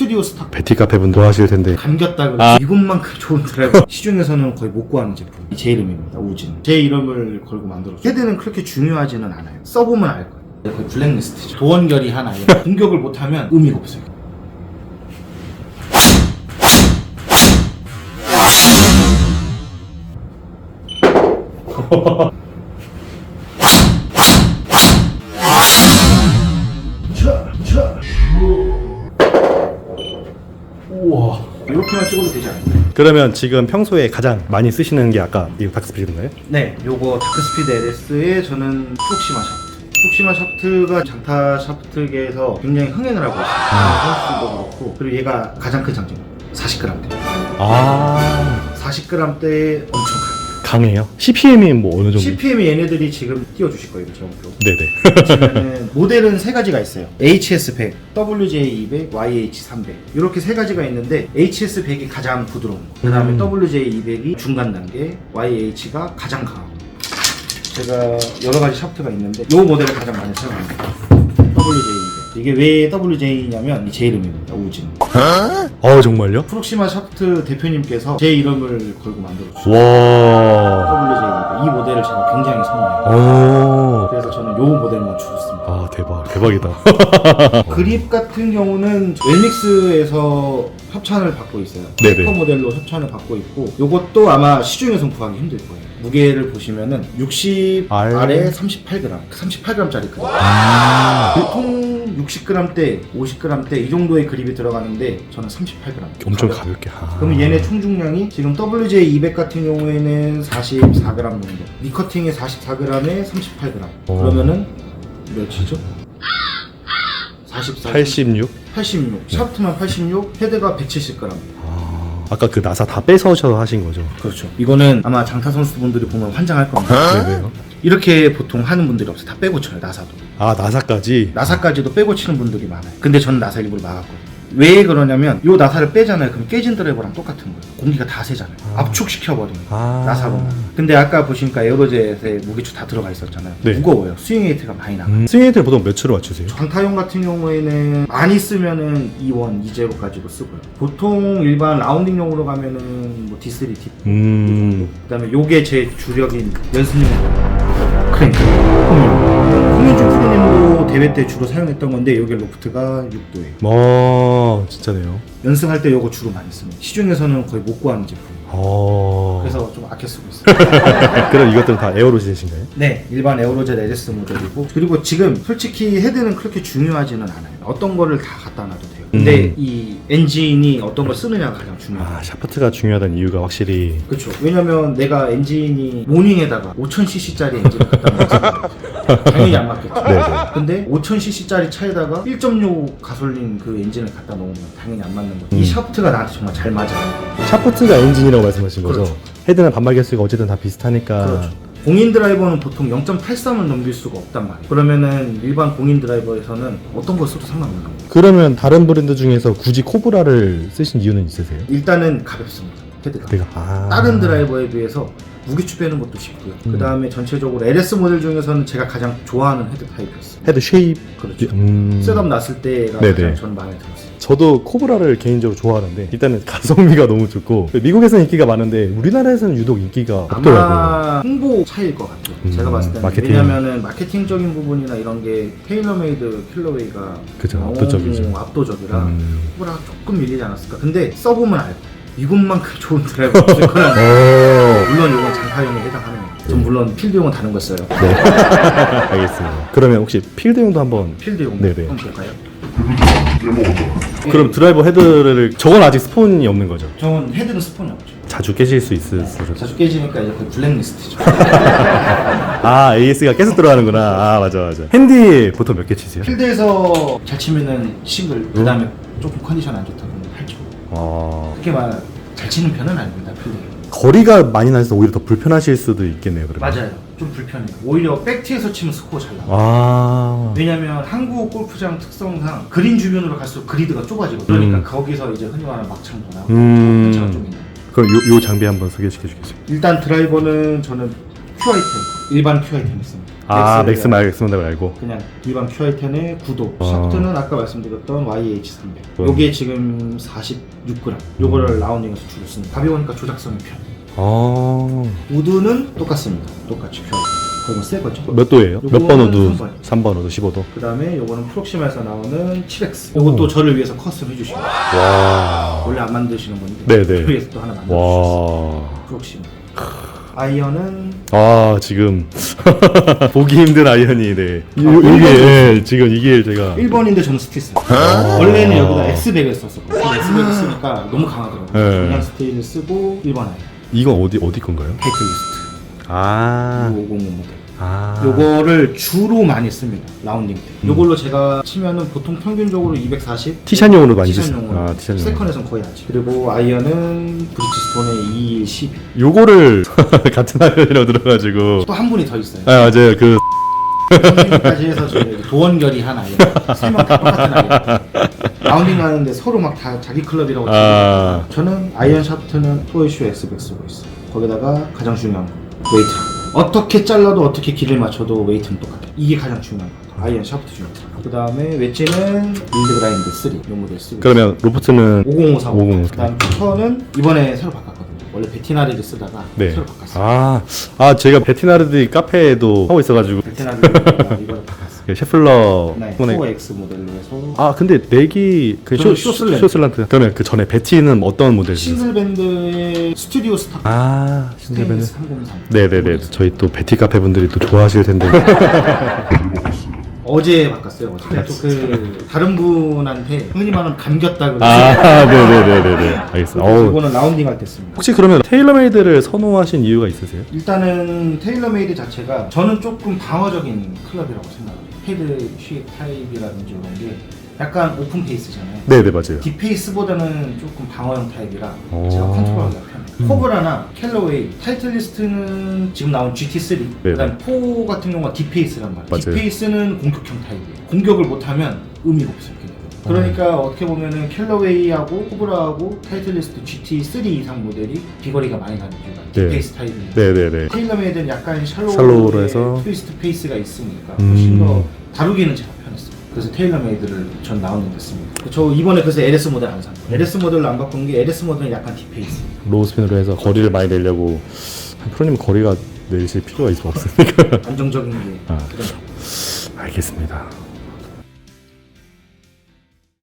스튜디오 스탁 베티 카페 분 좋아하실 텐데. 감겼다 그래 아. 이것만큼 좋은 드라이버 시중에서는 거의 못 구하는 제품. 제 이름입니다 우진. 제 이름을 걸고 만들었어요. 헤드는 그렇게 중요하지는 않아요. 써보면 알 거예요. 거의 블랙리스트죠. 도원결이 하나에 공격을 못하면 의미가 없어요 이렇게만 찍어도 되지 않을까요? 그러면 지금 평소에 가장 많이 쓰시는 게 아까 이 닥스피드인가요? 네, 요거 다크스피드 LS의 저는 프록시마 샤프트. 프록시마 샤프트가 장타 샤프트계에서 굉장히 흥행을 하고 있어요. 선수도 그렇고 그리고 얘가 가장 큰 장점 40g대. 아 40g대 엄청. 강해요? CPM이 뭐 어느 정도? CPM이 얘네들이 지금 띄워주실 거예요, 저 목표. 네네 모델은 세 가지가 있어요. HS100, WJ200, YH300 이렇게 세 가지가 있는데 HS100이 가장 부드러운 거. 그다음에 음. WJ200이 중간 단계, YH가 가장 거. 제가 여러 가지 샤프트가 있는데 이 모델을 가장 많이 사용합니다. WJ200. 이게 왜 WJ냐면 제 이름입니다. 우진. 어 정말요? 프록시마 샤프트 대표님께서 제 이름을 걸고 만들었어요. 와 WJ200. 이 모델을 제가 굉장히 선호해요. 오. 그래서 저는 요 모델만 주고 씁니다. 아 대박 대박이다 그립 같은 경우는 웰믹스에서 협찬을 받고 있어요. 네네. 슈퍼 모델로 협찬을 받고 있고 요것도 아마 시중에서 구하기 힘들 거예요. 무게를 보시면은 60 알. 아래 38g, 38g짜리 그립. 아. 보통 60g대, 50g대 이 정도의 그립이 들어가는데 저는 38g. 엄청 가볍게 아. 그럼 얘네 총 중량이 지금 WJ200 같은 경우에는 44g 정도. 니커팅에 44g에 38g. 어. 그러면은 몇이죠? 44. 86? 86. 샤프트만 86, 헤드가 170g. 아, 아까 그 나사 다 뺏어서 하신 거죠? 그렇죠. 이거는 아마 장타 선수분들이 보면 환장할 겁니다. 네네요 이렇게 보통 하는 분들이 없어요. 다 빼고 쳐요, 나사도. 아 나사까지? 나사까지도 빼고 치는 분들이 많아요. 근데 저는 나사 일부러 막았거든요. 왜 그러냐면 요 나사를 빼잖아요. 그럼 깨진 드라이버랑 똑같은 거예요. 공기가 다 새잖아요. 아. 압축시켜버리는. 아. 나사로. 근데 아까 보시니까 에어로젯에 무게추 다 들어가 있었잖아요. 네. 무거워요. 스윙 웨이트가 많이 나가요. 음, 스윙헤드 보통 몇으로 맞추세요? 장타용 같은 경우에는 많이 쓰면은 2원, 2제로까지도 쓰고요. 보통 일반 라운딩용으로 가면은 뭐 D3, D4 음 그다음에 요게 제 주력인 연습용 크랭크 대회 때 주로 사용했던 건데 요게 로프트가 6도예요 어, 진짜네요 연승할 때 요거 주로 많이 씁니다 시중에서는 거의 못 구하는 제품 어. 그래서 좀 아껴 쓰고 있어요 그럼 이것들은 다 에어로짓이신가요? 네 일반 에어로젯 LS 모델이고 그리고 지금 솔직히 헤드는 그렇게 중요하지는 않아요 어떤 거를 다 갖다 놔도 돼요 근데 음. 이 엔진이 어떤 걸 쓰느냐가 가장 중요해요 아, 샤프트가 중요하다는 이유가 확실히 그렇죠. 왜냐면 내가 엔진이 모닝에다가 5000cc짜리 엔진을 갖다 놨잖아요. 당연히 안 맞겠죠. 네네. 근데 5000cc짜리 차에다가 1.6 가솔린 그 엔진을 갖다 놓으면 당연히 안 맞는 거죠. 이 음. 샤프트가 나한테 정말 잘 맞아요. 샤프트가 엔진이라고 말씀하신 거죠? 그렇죠. 헤드는 반발 개수가 어쨌든 다 비슷하니까 그렇죠. 공인 드라이버는 보통 0.83을 넘길 수가 없단 말이에요. 그러면은 일반 공인 드라이버에서는 어떤 걸 써도 상관없는 겁니다. 그러면 다른 브랜드 중에서 굳이 코브라를 쓰신 이유는 있으세요? 일단은 가볍습니다. 헤드가. 내가 아 다른 드라이버에 비해서 무게추 빼는 것도 쉽고요. 음. 그 다음에 전체적으로 LS 모델 중에서는 제가 가장 좋아하는 헤드 타입이었어요. 헤드 쉐입 그렇죠. 음... 셋업 났을 때가 네네. 가장 저는 마음에 들었어요. 저도 코브라를 개인적으로 좋아하는데 일단은 가성비가 너무 좋고 미국에서는 인기가 많은데 우리나라에서는 유독 인기가 없더라고요. 아마 홍보 차일 것 같아요. 음, 제가 봤을 때는 마케팅. 왜냐면은 마케팅적인 부분이나 이런 게 테일러메이드 킬러웨이가 그죠, 너무 압도적이죠. 압도적이라 음. 호불호가 조금 밀리지 않았을까. 근데 써보면 알고 미국만큼 좋은 드라이버 없을 거라는 어... 물론 이건 장타용에 해당하는 거예요. 전 물론 필드용은 다른 거 써요. 네. 알겠습니다. 그러면 혹시 필드용도 한번 필드용 네네. 한번 볼까요? 그럼 드라이버 헤드를 저건 아직 스폰이 없는 거죠? 저는 헤드는 스폰이 없죠. 자주 깨질 수 있으시죠? 자주 깨지니까 이제 그 블랙리스트죠. 아 AS가 계속 들어가는구나. 아 맞아 맞아. 핸디 보통 몇 개 치세요? 필드에서 잘 치면은 싱글, 그 다음에 조금 컨디션 안 좋다 그러면 8초. 어... 그렇게 막 잘 치는 편은 필드. 거리가 많이 나서 오히려 더 불편하실 수도 있겠네요. 그러면. 맞아요. 좀 불편해요. 오히려 백티에서 치면 스코어 잘 나와요. 아. 왜냐면 한국 골프장 특성상 그린 주변으로 갈수록 그리드가 좁아지고 그러니까 음. 거기서 이제 흔히 말하는 막창도 나오고 음. 편차가 좀 있는 그럼 요, 요 장비 한번 소개시켜 주겠습니다. 일단 드라이버는 저는 QI10 일반 QI10 있습니다 아 맥스 맥스를 말 맥스 말고 알고. 그냥 일반 QI10의 구도 아. 샤프트는 아까 말씀드렸던 YH300 음. 요게 지금 46g 요거를 라운딩에서 주로 씁니다 가벼우니까 조작성이 편 아. 우드는 똑같습니다 똑같이 QI 거의 뭐새 거죠 몇 도예요? 몇 번 요거는 우드? 3번. 3번 우드 15도. 그 다음에 요거는 프록시마에서 나오는 7X 요것도 저를 위해서 커스텀 해주신 거예요 와. 원래 안 만드시는 건데 네네. 저를 위해서 또 하나 만들어주셨어요 와. 프록시마 아이언은 아 지금 보기 힘든 아이언이 네. 이- 아, 이게 예, 지금 이게 제가 1번인데 저는 스티스 아. 원래는 여기다 X백을 썼었거든요 X백을 쓰니까 너무 강하더라고요 네. 그냥 스테이를 쓰고 1번 아이언 이건 어디 어디 건가요? 타이틀리스트 아. 550 모델 아. 요거를 주로 많이 씁니다 라운딩 때 요걸로 제가 치면은 보통 평균적으로 240 티샷용으로 많이 쓰. 티샷용으로 아 티샷용. 세컨에선 거의 하지 그리고 아이언은 브리치스톤의 2 12 요거를 같은 아이언이라고 들어가지고. 또 한 분이 더 있어요 아 맞아요 그 까지 해서 저희 도원결이 한 아이언 세명 다 똑같은 아이언 라운딩 가는데 서로 막 다 자기 클럽이라고 아. 치고. 저는 아이언 샤프트는 토이쇼 X백 쓰고 있어요. 거기다가 가장 중요한 거 웨이트 어떻게 잘라도 어떻게 길을 맞춰도 웨이트는 똑같아 이게 가장 중요한 거. 아이언 샤프트 중에 그 다음에 웨지는 릴드 그라인드 3 요 모델 쓰고 그러면 로프트는 50545 505. 그 다음 피처는 이번에 새로 바꿨거든요 원래 베티나리를 쓰다가 네. 새로 바꿨어요 아, 아 제가 베티나르디 카페에도 하고 있어가지고. 베티나리를 이번에 바꿨어요 그 셰플러 네, 손에. 4X 모델로 해서. 아 근데 넥이 그 저는 쇼, 쇼슬란트. 쇼슬란트 그러면 그 전에 베티는 어떤 모델 쓰세요? 싱글밴드의 스튜디오 스타. 아 스테인리스 303 네네네. 저희 또 베티 카페 분들이 또 좋아하실 텐데 어제 바꿨어요 어제. 또그 다른 분한테 흔히 말하는 감겼다 그래서 아 네네네네네. 알겠습니다. 어우, 이거는 라운딩 할 때 씁니다 혹시 그러면 테일러메이드를 선호하신 이유가 있으세요? 일단은 테일러메이드 자체가 저는 조금 방어적인 클럽이라고 생각해요. 헤드 쉐입 타입이라든지 이런 게 약간 오픈 페이스잖아요. 네네 맞아요. 딥페이스보다는 조금 방어형 타입이라 오. 제가 컨트롤하기가. 코브라나 캘러웨이 타이틀리스트는 지금 나온 GT3 네네. 그다음 4 같은 경우가 딥페이스란 말이에요 맞아요. 딥페이스는 공격형 타입이에요 공격을 못하면 의미가 없어요 그냥. 그러니까 어떻게 보면은 캘러웨이하고 코브라하고 타이틀리스트 GT3 이상 모델이 비거리가 많이 나는 이유가 네. 딥페이스 타입이에요 네네네 테일러메이드는 약간 샬로우 샬로우로 해서. 트위스트 페이스가 있으니까 음. 훨씬 더 다루기는 편했어요. 그래서 테일러메이드를 전 나오는 됐습니다. 저 이번에 그래서 LS 모델 안산 거예요. LS 모델로 안 바꾼 게 LS 모델은 약간 딥페이스. 로우 스핀으로 해서 거리를 많이 내려고 프로님 거리가 내실 필요가 있어 없으니까 안정적인 게 아. 그런 알겠습니다